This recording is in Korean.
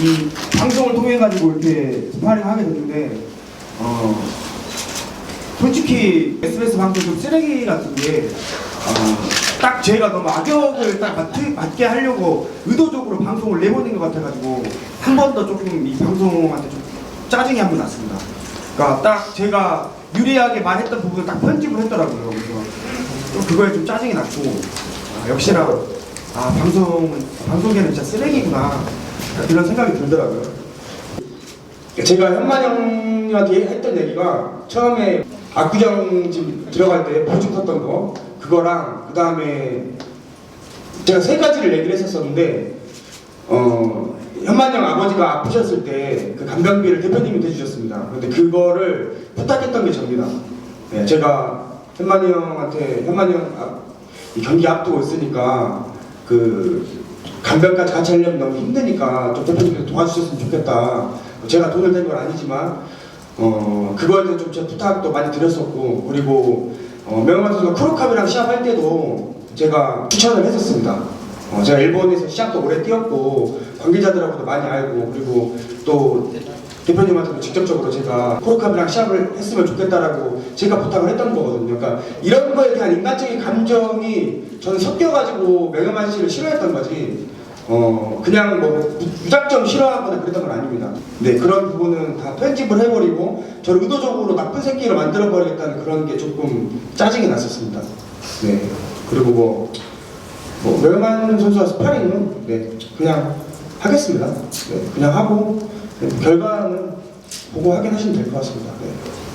이 방송을 통해 가지고 이렇게 스파링 하게 됐는데 어 솔직히 SBS 방송 좀 쓰레기 같은 게딱 제가 너무 악역을 딱 맡, 맡게 하려고 의도적으로 방송을 내보낸 것 같아가지고 한 번 더 조금 이 방송한테 좀 짜증이 한 번 났습니다. 그러니까 딱 제가 유리하게 말했던 부분을 딱 편집을 했더라고요. 그래서 좀 그거에 좀 짜증이 났고 아, 역시나 아 방송은 방송계는 진짜 쓰레기구나 이런 생각이 들더라고요. 제가 현만 형님한테 했던 얘기가 처음에 압구정 집 들어갈 때 보증 컸던 거 그거랑 그 다음에 제가 세 가지를 얘기를 했었었는데 어 현만 형 아버지가 아프셨을 때 그 간병비를 대표님이 대주셨습니다. 근데 그거를 부탁했던 게 접니다. 네, 제가 현만이 형한테 현만이 형 아, 이 경기 앞두고 있으니까 그 간병까지 같이 하려면 너무 힘드니까 좀 대표님께서 도와주셨으면 좋겠다. 제가 돈을 댄 건 아니지만 어 그거에 대해서 좀 제가 부탁도 많이 드렸었고 그리고 어, 명만 선수가 크로캅이랑 시합할 때도 제가 추천을 했었습니다. 어, 제가 일본에서 시합도 오래 뛰었고 관계자들하고도 많이 알고 그리고 또 대표님한테도 직접적으로 제가 코르캅이랑 시합을 했으면 좋겠다라고 제가 부탁을 했던 거거든요. 그러니까 이런 거에 대한 인간적인 감정이 저는 섞여가지고 명예만 씨를 싫어했던 거지. 어 그냥 뭐 무- 무작정 싫어하거나 그랬던 건 아닙니다. 네 그런 부분은 다 편집을 해버리고 저를 의도적으로 나쁜 새끼로 만들어 버리겠다는 그런 게 조금 짜증이 났었습니다. 네 그리고 뭐. 뭐 명만 선수와 스파링은 네, 그냥 하겠습니다. 네, 그냥 하고 네, 결과는 보고 확인하시면 될 것 같습니다. 네. 음.